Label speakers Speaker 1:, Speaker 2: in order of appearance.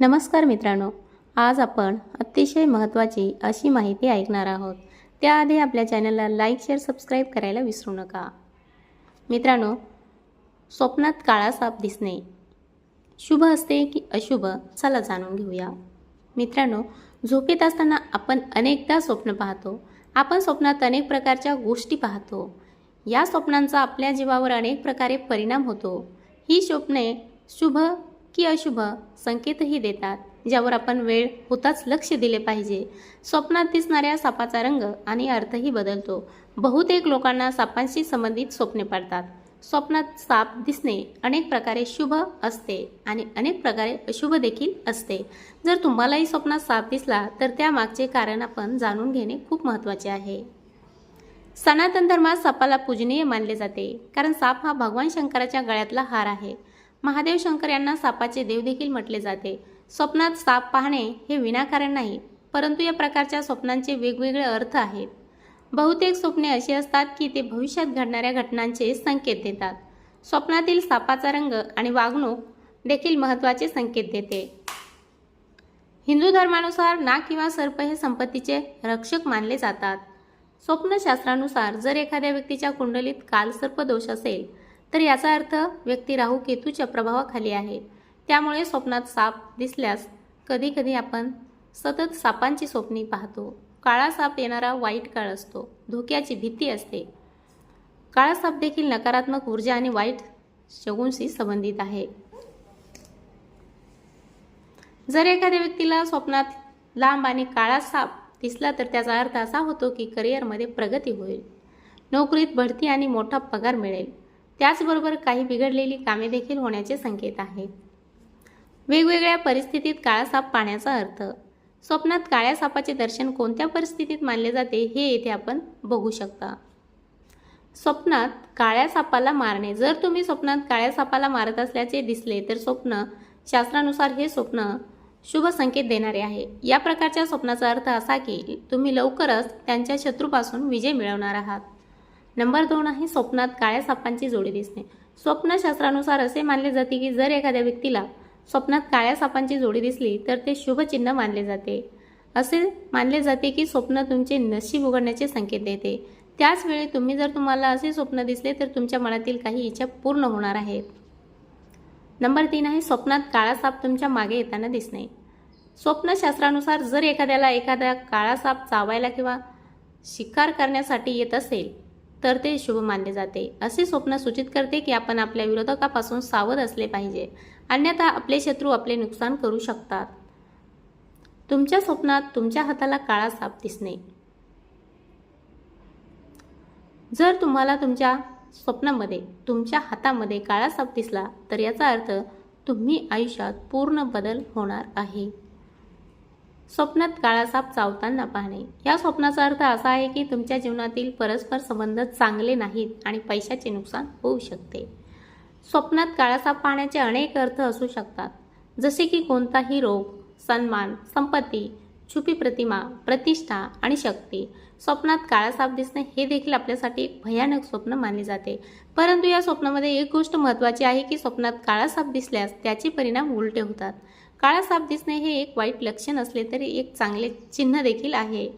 Speaker 1: नमस्कार मित्रांनो आज आपण अतिशय महत्त्वाची अशी माहिती ऐकणार आहोत. त्याआधी आपल्या चॅनलला लाईक शेअर सबस्क्राईब करायला विसरू नका. मित्रांनो स्वप्नात काळा साप दिसणे. शुभ असते की अशुभ चला जाणून घेऊया. मित्रांनो झोपेत असताना आपण अनेकदा स्वप्न पाहतो. आपण स्वप्नात अनेक प्रकारच्या गोष्टी पाहतो. या स्वप्नांचा आपल्या जीवावर अनेक प्रकारे परिणाम होतो. ही स्वप्ने शुभ की अशुभ संकेतही देतात ज्यावर आपण वेळ होताच लक्ष दिले पाहिजे. स्वप्नात दिसणाऱ्या सापाचा रंग आणि अर्थही बदलतो. बहुतेक लोकांना सापांशी संबंधित स्वप्ने पडतात. स्वप्नात साप दिसणे अनेक प्रकारे शुभ असते आणि अनेक प्रकारे अशुभ देखील असते. जर तुम्हालाही स्वप्नात साप दिसला तर त्यामागचे कारण आपण जाणून घेणे खूप महत्त्वाचे आहे. सनातन धर्मात सापाला पूजनीय मानले जाते कारण साप हा भगवान शंकराच्या गळ्यातला हार आहे. महादेव शंकर यांना सापाचे देव देखील म्हटले जाते. स्वप्नात साप पाहणे हे विनाकारण नाही परंतु या प्रकारच्या स्वप्नांचे वेगवेगळे अर्थ आहेत. बहुतेक स्वप्ने अशी असतात की ते भविष्यात घडणाऱ्या घटनांचे संकेत देतात. स्वप्नातील सापाचा रंग आणि वागणूक देखील महत्त्वाचे संकेत देते. हिंदू धर्मानुसार नाग किंवा सर्प हे संपत्तीचे रक्षक मानले जातात. स्वप्नशास्त्रानुसार जर एखाद्या व्यक्तीच्या कुंडलीत कालसर्प दोष असेल तर याचा अर्थ व्यक्ती राहू केतूच्या प्रभावाखाली आहे. त्यामुळे स्वप्नात साप दिसल्यास कधीकधी आपण सतत सापांची स्वप्नी पाहतो. काळा साप येणारा वाईट काळ असतो. धोक्याची भीती असते. काळा साप देखील नकारात्मक ऊर्जा आणि वाईट शगुनशी संबंधित आहे. जर एखाद्या व्यक्तीला स्वप्नात लांब आणि काळा साप दिसला तर त्याचा अर्थ असा होतो की करिअरमध्ये प्रगती होईल. नोकरीत बढती आणि मोठा पगार मिळेल. त्याचबरोबर काही बिघडलेली कामे देखील होण्याचे संकेत आहेत. वेगवेगळ्या परिस्थितीत काळा साप पाण्याचा अर्थ. स्वप्नात काळ्या सापाचे दर्शन कोणत्या परिस्थितीत मानले जाते हे येथे आपण बघू शकता. स्वप्नात काळ्या सापाला मारणे. जर तुम्ही स्वप्नात काळ्या सापाला मारत असल्याचे दिसले तर स्वप्न शास्त्रानुसार हे स्वप्न शुभ संकेत देणारे आहे. या प्रकारच्या स्वप्नाचा अर्थ असा की तुम्ही लवकरच त्यांच्या शत्रूपासून विजय मिळवणार आहात. नंबर दोन आहे स्वप्नात काळ्या सापांची जोडी दिसणे. स्वप्नशास्त्रानुसार असे मानले जाते की जर एखाद्या व्यक्तीला स्वप्नात काळ्या सापांची जोडी दिसली तर ते शुभचिन्ह मानले जाते. असे मानले जाते की स्वप्न तुमचे नशीब उघडण्याचे संकेत देते. त्याच वेळी तुम्ही जर तुम्हाला असे स्वप्न दिसले तर तुमच्या मनातील काही इच्छा पूर्ण होणार आहेत नंबर तीन आहे स्वप्नात काळा साप तुमच्या मागे येताना दिसणे. स्वप्नशास्त्रानुसार जर एखाद्याला एखादा काळा साप चावायला किंवा शिकार करण्यासाठी येत असेल तर ते शुभ मानले जाते. असे स्वप्न सूचित करते की आपण आपल्या विरोधकापासून सावध असले पाहिजे. अन्यथा आपले शत्रू आपले नुकसान करू शकतात. तुमच्या स्वप्नात तुमच्या हाताला काळा साप दिसणे. जर तुम्हाला तुमच्या स्वप्नामध्ये तुमच्या हातामध्ये काळा साप दिसला तर याचा अर्थ तुम्ही आयुष्यात पूर्ण बदल होणार आहे. स्वप्नात काळा साप चावताना पाहणे. या स्वप्नाचा अर्थ असा आहे की तुमच्या जीवनातील परस्पर संबंध चांगले नाहीत आणि पैशाचे नुकसान होऊ शकते. स्वप्नात काळासाप पाहण्याचे अनेक अर्थ असू शकतात. जसे की कोणताही रोग सन्मान संपत्ती छुपी प्रतिमा प्रतिष्ठा आणि शक्ती. स्वप्नात काळा साप दिसणे हे देखील आपल्यासाठी भयानक स्वप्न मानले जाते. परंतु या स्वप्नामध्ये एक गोष्ट महत्त्वाची आहे की स्वप्नात काळा साप दिसल्यास त्याचे परिणाम उलटे होतात. काळा साप दिसणे हे एक वाईट लक्षण असले तरी एक चांगले चिन्ह देखील आहे.